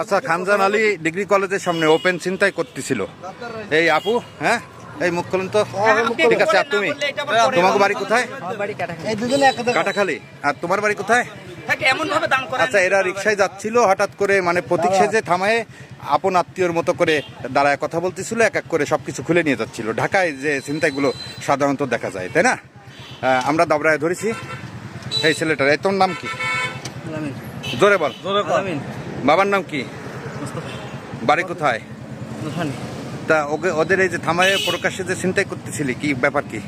আচ্ছা খানজান আলী ডিগ্রি কলেজের সামনে ওপেন চিন্তাই করতেছিল। এই আপু হ্যাঁ? এই মুখ খুলুন তো। ঠিক আছে আর তুমি? তোমার বাড়ি কোথায়? এই দুজনে এক কাটাখালী। আর তোমার বাড়ি কোথায়? এমন ভাবে দাম করে আচ্ছা এরা রিক্সায় যাচ্ছিল হঠাৎ করে মানে প্রতীক সেজে থামায় আপন আত্মীয়র মতো করে দাঁড়ায় কথা বলতেছিল এক এক করে সবকিছু খুলে নিয়ে যাচ্ছিল। ঢাকায় যে চিন্তাগুলো সাধারণত দেখা যায় তাই না? আমরা দাবরায় ধরেছি। এই ছেলেটার এই তোর নাম কি? জোরে বল। বাবার নাম কি? বাড়ি কোথায়? তা ওকে ওদের এই যে থামায় প্রকাশ্যে যে চিন্তাই করতেছিলি কি ব্যাপার কি?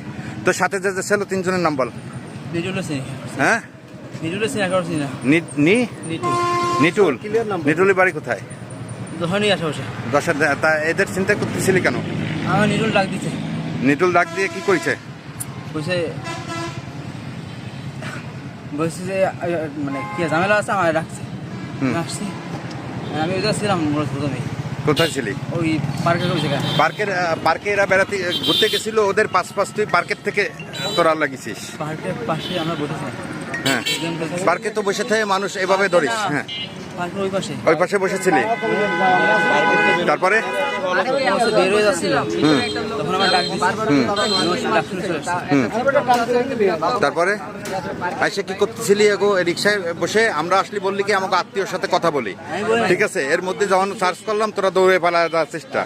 তোর সাথে যে ছিল তিনজনের নাম বল। নিজুলে চিনি হ্যাঁ? নিটুল। নিটুলের বাড়ি কোথায়? দশের তা এদের চিন্তা করতেছিলি কেন? নিটুল ডাক দিচ্ছে নিটুল ডাক দিয়ে কি কইছে? বলছে বলছে যে মানে কি ঝামেলা আছে আমার রাখছে। আসছি আমি ওইটা ছিলাম প্রথমে কোথায় ছিলি? ওই পার্কে পার্কের পার্কে এরা বেড়াতে ঘুরতে গেছিল ওদের পাশ পাশ তুই পার্কের থেকে তোরা লাগিয়েছিস পার্কের পাশে আমরা বসেছিলাম। হ্যাঁ পার্কে তো বসে থাকে মানুষ এভাবে ধরিস হ্যাঁ। ওই পাশে। বসেছিলি? তারপরে? বের হয়ে তখন আমার ডাক। তারপরে? আইসে কি করতেছিলি এগো রিক্সায় বসে? আমরা আসলি বললি কি আমাকে আত্মীয়র সাথে কথা বলি। ঠিক আছে এর মধ্যে যখন সার্চ করলাম তোরা দৌড়ে পালার চেষ্টা।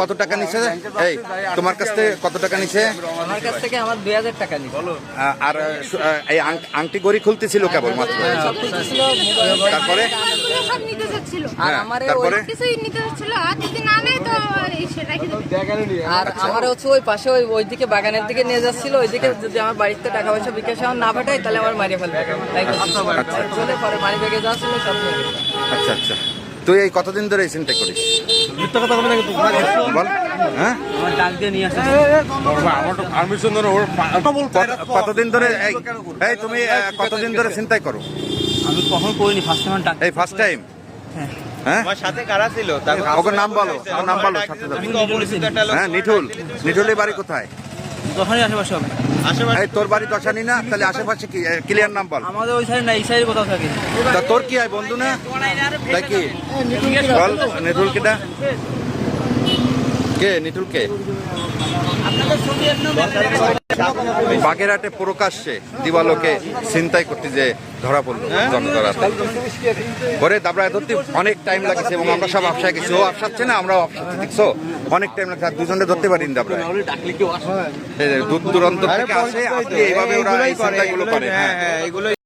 কত টাকা নিছে? এই তোমার কাছ থেকে কত টাকা নিছে? আমার কাছ থেকে আমার দুই হাজার টাকা নিল আর এই আংটি গড়ি খুলতেছিল কেবল মাত্র তারপরে? নিতে চাচ্ছিল হ্যাঁ, আমারে কিছুই নিতে চাচ্ছিল আর যদি না নেয় তো আর আমার হচ্ছে ওই পাশে ওই ওইদিকে বাগানের দিকে নিয়ে যাচ্ছিল ওইদিকে যদি আমার বাড়িতে টাকা পয়সা বিকাশ আমার না পাঠাই তাহলে আমার মারিয়ে ফেলবে। তাই আচ্ছা। চলে পরে মারি ব্যাগে যাচ্ছিল সব আচ্ছা আচ্ছা। তুই এই কতদিন ধরে এই চিন্তা করিস? বল। হ্যাঁ? আমার ডাক দিয়ে নিয়ে আসছে কত- কতদিন ধরে এই এই তুমি কতদিন ধরে চিন্তাই করো? আমি কখনো করিনি ফার্স্ট টাইম এই ফার্স্ট টাইম হ্যাঁ। সাথে কারা ছিল? ওকে নাম বলো নাম বলো সাথে যাবে। আমি তো অপরিচিত একটা লোক হ্যাঁ নিঠুল। নিঠুলের বাড়ি কোথায়? দোকানই আশেপাশে হবে। আশেপাশে তোর বাড়ি দশানি না তাহলে আশেপাশে কি? ক্লিয়ার নাম বল। আমাদের ওই সাইড না এই সাইডে কোথাও থাকে। তা তোর কি হয় বন্ধু না? তাই কি? বল নিঠুল কেটা কে? নিঠুল কে বাগেরহাটে প্রকাশ্যে দিবালোকে চিন্তাই করতে যে ধরা পড়ল জনতার পরে তারপরে ধরতে অনেক টাইম লাগছে এবং আমরা সব আফসায় গেছি। ও আফসাচ্ছে না, আমরাও আপসাচ্ছি দেখছ অনেক টাইম লাগছে, আর দুজনে ধরতে পারিনি দাবড়ায়। দূর দূরান্ত থেকে আসে এইভাবে ওরা এই চিন্তাগুলো করে হ্যাঁ।